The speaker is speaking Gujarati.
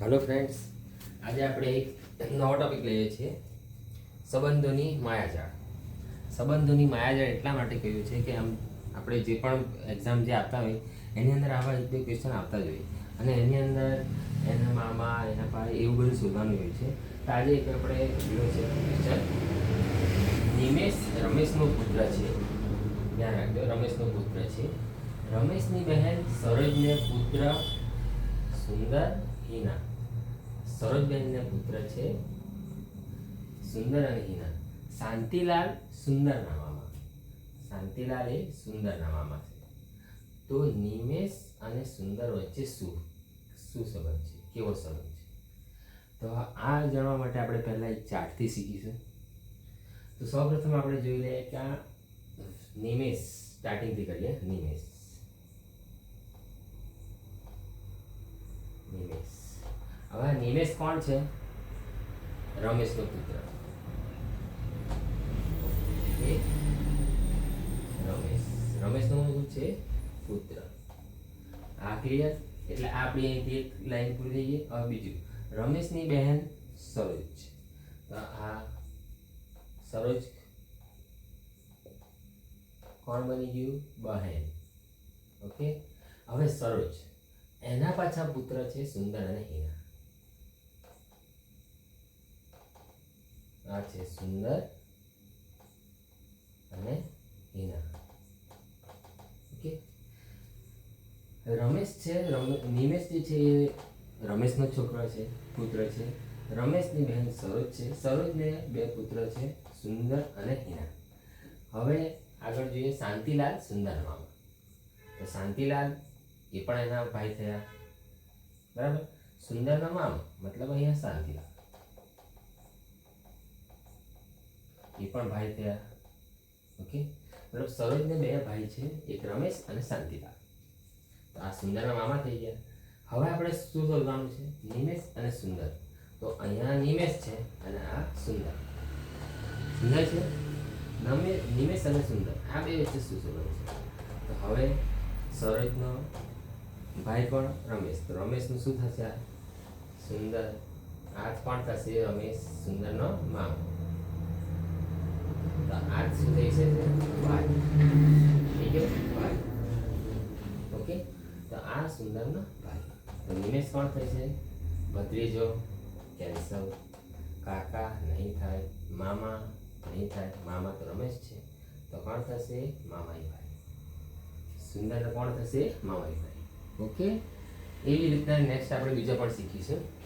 હેલો ફ્રેન્ડ્સ આજે આપણે એક નવો ટોપિક લઈએ છીએ. સંબંધોની માયાજાળ. સંબંધોની માયાજાળ એટલા માટે કહ્યું છે કે આમ આપણે જે પણ એક્ઝામ જે આપતા હોય, એની અંદર આવા એક બે ક્વેશ્ચન આવતા જ હોય. અને એની અંદર એના મામા, એના ભાઈ એવું બધું શોધવાનું હોય છે. તો આજે એક આપણે જોયો છે ક્વેશ્ચન નિમેશ રમેશનો પુત્ર છે. ધ્યાન રાખજો, રમેશનો પુત્ર છે. રમેશની બહેન સરોજને પુત્ર સુંદર હિના. સરોજબેનને પુત્ર છે સુંદર અને હિના. શાંતિલાલ સુંદર નામામાં શાંતિલાલ એ સુંદર નામામાં છે. તો નિમેશ અને સુંદર વચ્ચે શું? શું સંબંધ છે? કેવો સંબંધ છે? તો આ જાણવા માટે આપણે પહેલાં એક ચાર્ટથી શીખીશું. તો સૌપ્રથમ આપણે જોઈ લઈએ કે આ નિમેશ સ્ટાર્ટિંગથી કરીએ, નિમેશ. નિમેશ કોણ છે? રમેશનો પુત્ર. રમેશ. રમેશનો શું છે? પુત્ર. આ ક્લિયર એટલે આપણી અહીંથી એક લાઈન પૂરી થઈ ગઈ. હવે બીજું. રમેશની બહેન સરોજ તો આ સરોજ કોણ બની ગયું? બહેન. ઓકે? હવે સરોજ. એના પાછા પુત્ર છે સુંદર અને હીના આ છે સુંદર અને હિના ઓકે રમેશ છે નિમેશ જે છે એ રમેશનો છોકરો છે પુત્ર છે રમેશની બહેન સરોજ છે સરોજને બે પુત્ર છે સુંદર અને હીના હવે આગળ જોઈએ શાંતિલાલ સુંદર મામા તો શાંતિલાલ એ પણ એના ભાઈ થયા. બરાબર? સુંદરના મામા મતલબ અહીંયા શાંતિલાલ. એ પણ ભાઈ થયા ઓકે મતલબ સરોજને બે ભાઈ છે, એક રમેશ અને શાંતિલાલ. તો આ સુંદરના મામા થઈ ગયા. હવે આપણે શું શોધવાનું છે? નિમેશ અને સુંદર. તો અહીંયા નિમેશ છે અને આ સુંદર. સુંદર છે? નમે નિમેશ અને સુંદર. આ બે વચ્ચે શું શોધવાનું છે? તો હવે સરોજનો ભાઈ પણ રમેશ. તો રમેશનું શું થશે આ? સુંદર. આ પણ થશે? રમેશ. સુંદરનો મામો તો આ શું થઈ છે ભાઈ થઈ ગયો ભાઈ ઓકે? તો આ સુંદરનો ભાઈ. તો નિમેશ કોણ થશે ભત્રીજો કેન્સલ કાકા, નહીં થાય. મામા, નહીં થાય. મામા તો રમેશ છે. તો કોણ થશે? મામાઈ ભાઈ. સુંદર કોણ થશે? મામાઈ ભાઈ. ઓકે? એવી રીતના નેક્સ્ટ આપણે બીજા પણ શીખીશું.